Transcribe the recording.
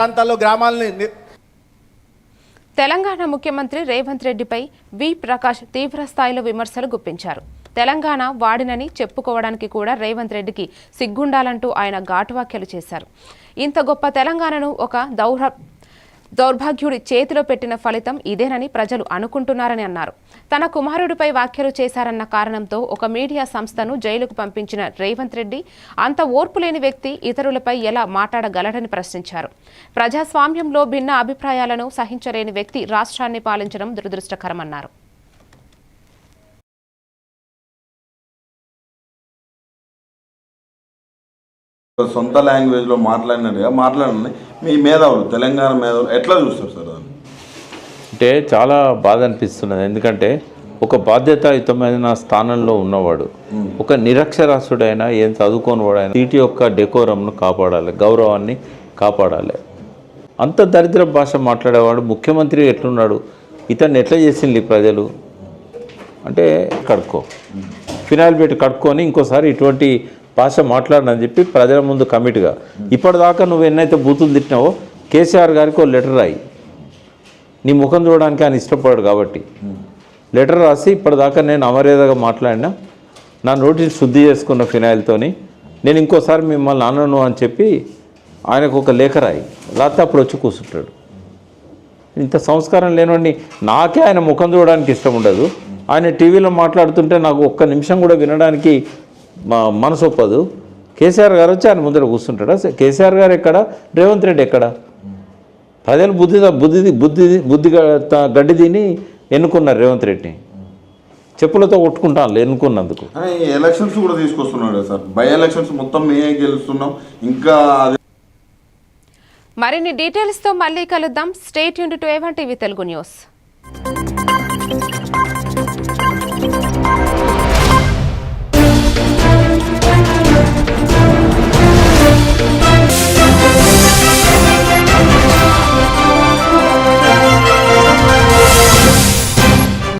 ప్రాంతాల్లో గ్రామాలని తెలంగాణ ముఖ్యమంత్రి రేవంత్ రెడ్డిపై వి ప్రకాష్ తీవ్ర స్థాయిలో విమర్శలు గుప్పించారు. తెలంగాణ వాడినని చెప్పుకోవడానికి కూడా రేవంత్ రెడ్డికి సిగ్గుండాలంటూ ఆయన ఘాటు వ్యాఖ్యలు చేశారు. ఇంత గొప్ప తెలంగాణను ఒక దౌర దౌర్భాగ్యుడి చేతిలో పెట్టిన ఫలితం ఇదేనని ప్రజలు అనుకుంటున్నారని అన్నారు. తన కుమారుడిపై వ్యాఖ్యలు చేశారన్న కారణంతో ఒక మీడియా సంస్థను జైలుకు పంపించిన రేవంత్ రెడ్డి అంత ఓర్పు లేని వ్యక్తి ఇతరులపై ఎలా మాట్లాడగలడని ప్రశ్నించారు. ప్రజాస్వామ్యంలో భిన్న అభిప్రాయాలను సహించలేని వ్యక్తి రాష్ట్రాన్ని పాలించడం దురదృష్టకరమన్నారు. సొంత లాంగ్వేజ్లో మాట్లాడినట్టుగా మాట్లాడండి. మీ మేధావులు తెలంగాణ మేధావులు ఎట్లా చూస్తారు సార్ దాన్ని? అంటే చాలా బాధ అనిపిస్తున్నది. ఎందుకంటే ఒక బాధ్యతాయుతమైన స్థానంలో ఉన్నవాడు ఒక నిరక్షరాస్యుడైనా ఏం చదువుకోనివాడైనా సీటు యొక్క డెకోరంను కాపాడాలి గౌరవాన్ని కాపాడాలి. అంత దరిద్ర భాష మాట్లాడేవాడు ముఖ్యమంత్రి ఎట్లున్నాడు ఇతన్ని ఎట్లా చేసింది ప్రజలు? అంటే కడుక్కో. ఫినాయిల్ పెట్టి కడుక్కొని ఇంకోసారి ఇటువంటి భాష మాట్లాడనని చెప్పి ప్రజల ముందు కమిట్గా. ఇప్పటిదాకా నువ్వు ఎన్నైతే బూతులు తిట్టినావో కేసీఆర్ గారికి ఒక లెటర్ రాయి. నీ ముఖం చూడడానికి ఆయన ఇష్టపడాడు కాబట్టి. లెటర్ రాసి ఇప్పటిదాకా నేను అమర్యాదగా మాట్లాడినా నా నోటిని శుద్ధి చేసుకున్న ఫినాయిల్తోని నేను ఇంకోసారి మిమ్మల్ని అనను అని చెప్పి ఆయనకు ఒక లేఖ రాయి. రాత్రి అప్పుడు వచ్చి కూర్చుంటాడు ఇంత సంస్కారం లేనివాడిని నాకే ఆయన ముఖం చూడడానికి ఇష్టం ఉండదు. ఆయన టీవీలో మాట్లాడుతుంటే నాకు ఒక్క నిమిషం కూడా వినడానికి మనసు ఒప్పదు. కేసీఆర్ గారు వచ్చి ఆయన ముందర కూర్చుంటాడా? కేసీఆర్ గారు ఎక్కడ? రేవంత్ రెడ్డి ఎక్కడ? ప్రజలు బుద్ధి బుద్ధి బుద్ధి బుద్ధి గ- గడ్డి తిని ఎన్నుకున్నారు రేవంత్ రెడ్డిని. చెప్పులతో కొట్టుకుంటాను ఎన్నుకున్నందుకు. కానీ ఎలక్షన్స్ కూడా తీసుకొస్తున్నాడు సార్. బై ఎలక్షన్స్ మొత్తం మేమే గెలుస్తున్నాం. ఇంకా మరిన్ని డీటెయిల్స్తో మళ్ళీ కలుద్దాం. State unit to A one TV Telugu news.